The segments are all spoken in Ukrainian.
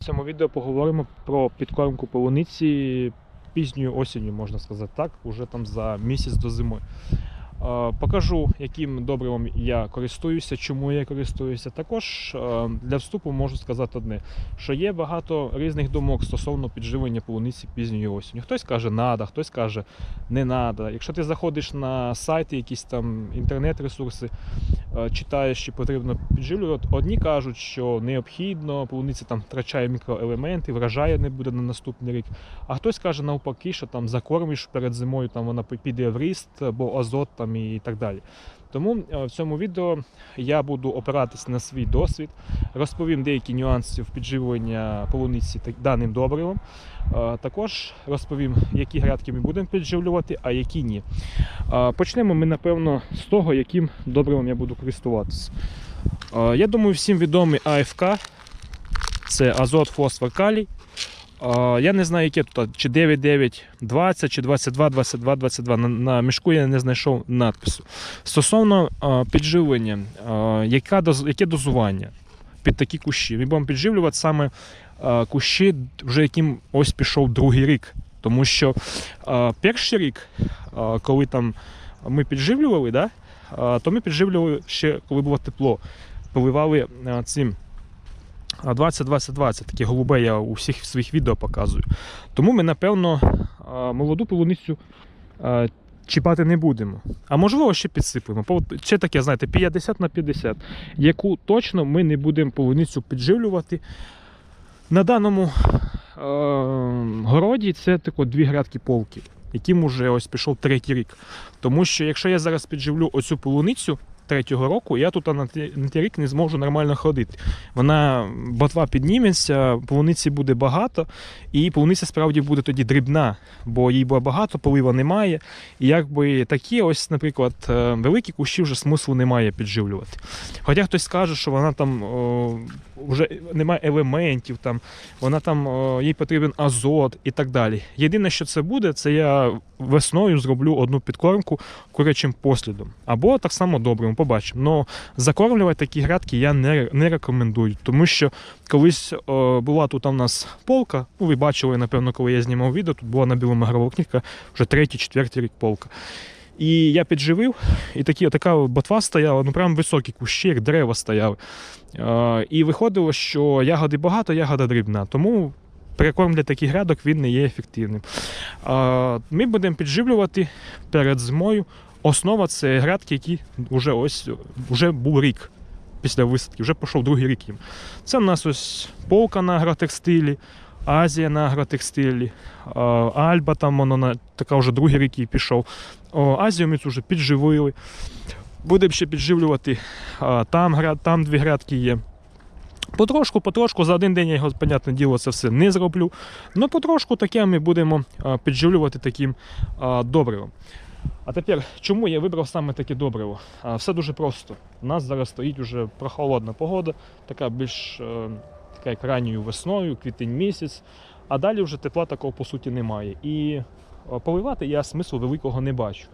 В цьому відео поговоримо про підкормку полуниці пізньою осінню, можна сказати так, уже там за місяць до зими. Е, Покажу, яким добривом я користуюся, чому я користуюся. Також е, для вступу можу сказати одне: що є багато різних думок стосовно підживлення полуниці пізньою осінню. Хтось каже, надо, хтось каже, не надо. Якщо ти заходиш на сайти, якісь там інтернет-ресурси, е, читаєш, чи потрібно підживлювати, одні кажуть, що необхідно, полуниця там втрачає мікроелементи, врожаю не буде на наступний рік. А хтось каже навпаки, що там закормиш перед зимою, там вона піде в ріст, бо азот там і так далі. Тому е, в цьому відео я буду опиратись на свій досвід, розповім деякі нюанси підживлення полуниці даним добривом. Е, Також розповім, які грядки ми будемо підживлювати, а які ні. Е, Почнемо ми, напевно, з того, яким добривом я буду користуватися. Я думаю, всім відомий АФК. Це азот, фосфор, калій. Я не знаю, яке тут, чи 9, 20, чи 22, 22, 22. На, мішку я не знайшов надпису. Стосовно підживлення, яка яке дозування під такі кущі? Ми будемо підживлювати саме кущі, вже яким ось пішов другий рік. Тому що перший рік, коли там ми підживлювали, да, то ми підживлювали ще, коли було тепло. Поливали е, цим 20-20-20, таке голубе я у всіх своїх відео показую. Тому ми, напевно, молоду полуницю чіпати не будемо. А можливо, ще підсипемо. По- Ще таке, знаєте, 50 на 50, яку точно ми не будемо полуницю підживлювати. На даному е, городі це тако дві грядки полки, яким уже ось пішов третій рік. Тому що якщо я зараз підживлю оцю полуницю третього року, я тут на ті- рік не зможу нормально ходити. Вона ботва підніметься, полуниці буде багато, і полуниця справді буде тоді дрібна, бо їй буде багато, полива немає. І якби такі, ось, наприклад, е, великі кущі вже смислу немає підживлювати. Хоча хтось скаже, що вона там о, вже немає елементів, там, вона там о, їй потрібен азот і так далі. Єдине, що це буде, це я весною зроблю одну підкормку курячим послідом. Або так само добрим, побачимо. Но закормлювати такі грядки я не, не рекомендую, тому що колись о, була тут у нас полка. Ну, ви бачили, напевно, коли я знімав відео, тут була на білому агроволокнівка вже третій, четвертий рік полка. І я підживив, і такі, така ботва стояла, ну прям високі кущі, як дерева стояли. Е, і виходило, що ягоди багато, ягода дрібна. Тому перекорм для грядок він не є ефективним. Е, ми будемо підживлювати перед зимою. Основа це грядки, які вже ось вже був рік після висадки, вже пішов другий рік їм. Це в нас ось полка на агротекстилі, Азія на агротекстилі, Альба там воно на така вже другий рік їй пішов. Азію ми вже підживили. Будемо ще підживлювати. Там, там дві грядки є. Потрошку, потрошку, за один день я його, понятне діло, це все не зроблю. Ну, потрошку таке ми будемо підживлювати таким добривом. А тепер, чому я вибрав саме таке добриво? Все дуже просто. У нас зараз стоїть уже прохолодна погода, така більш е, така як ранньою весною, квітень місяць, а далі вже тепла такого по суті немає. І поливати я смислу великого не бачу.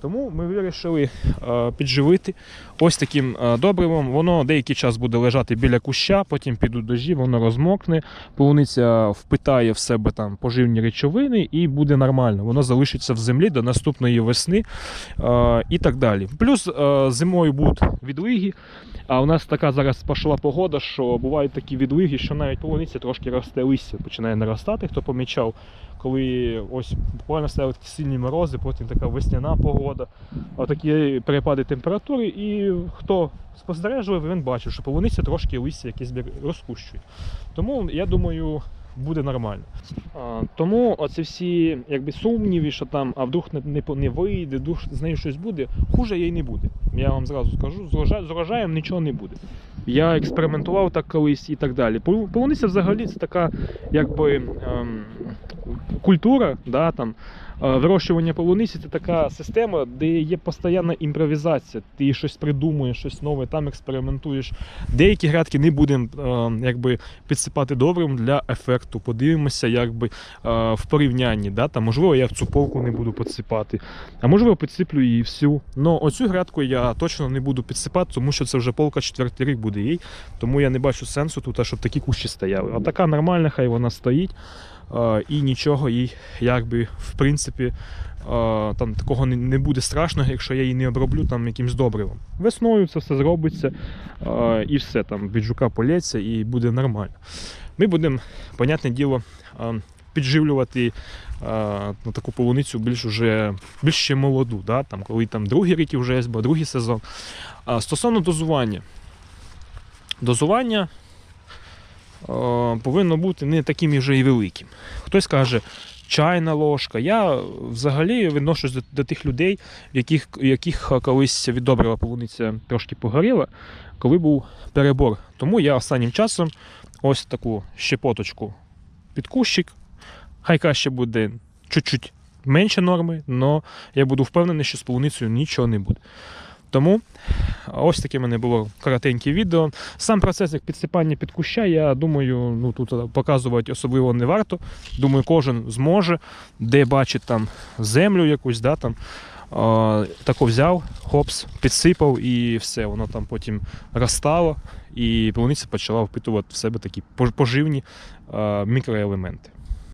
Тому ми вирішили е, підживити ось таким е, добривом. Воно деякий час буде лежати біля куща, потім підуть дожі, воно розмокне, полуниця впитає в себе там поживні речовини і буде нормально. Воно залишиться в землі до наступної весни е, і так далі. Плюс е, зимою будуть відлиги. А у нас така зараз пішла погода, що бувають такі відлиги, що навіть полуниця трошки росте листя, починає наростати, хто помічав, коли ось буквально стояли такі сильні морози, потім така весняна погода, такі перепади температури, і хто спостережував, він бачив, що полуниця трошки листя якесь розкущує. Тому я думаю. Буде нормально. А, тому оці всі якби сумніви, що там, а вдруг не, не, не вийде, вдруг з нею щось буде, хуже їй не буде. Я вам зразу скажу, з урожа- з урожаєм нічого не буде. Я експериментував так колись і так далі. Пол- Полуниця взагалі це така, якби ем, культура, да, там, е, вирощування полуниці це така система, де є постійна імпровізація. Ти щось придумуєш, щось нове, там експериментуєш. Деякі грядки не будемо е, якби, підсипати добрим для ефекту. Подивимося, якби е, в порівнянні. Да, там, можливо, я цю полку не буду підсипати, а можливо, підсиплю її всю. Ну, оцю грядку я точно не буду підсипати, тому що це вже полка четвертий рік буде їй. Тому я не бачу сенсу тут, щоб такі кущі стояли. А така нормальна, хай вона стоїть. І нічого їй, якби, в принципі, там такого не- буде страшного, якщо я її не оброблю там якимсь добривом. Весною це все зробиться і все там від жука полється і буде нормально. Ми будемо, понятне діло, підживлювати на таку полуницю більш уже більш ще молоду, да? там, коли там другий рік вже є, бо другий сезон. Стосовно дозування. Дозування повинно бути не таким вже і великим. Хтось каже, чайна ложка. Я взагалі відношусь до, до тих людей, яких, яких колись від добрива полуниця трошки погоріла, коли був перебор. Тому я останнім часом ось таку щепоточку під кущик. Хай краще буде чуть-чуть менше норми, але я буду впевнений, що з полуницею нічого не буде. Тому ось таке в мене було коротеньке відео. Сам процес як підсипання під куща, я думаю, ну тут показувати особливо не варто. Думаю, кожен зможе, де бачить там землю якусь, да, там, тако взяв, хопс, підсипав і все, воно там потім розстало, і полуниця почала впитувати в себе такі пож- поживні мікроелементи.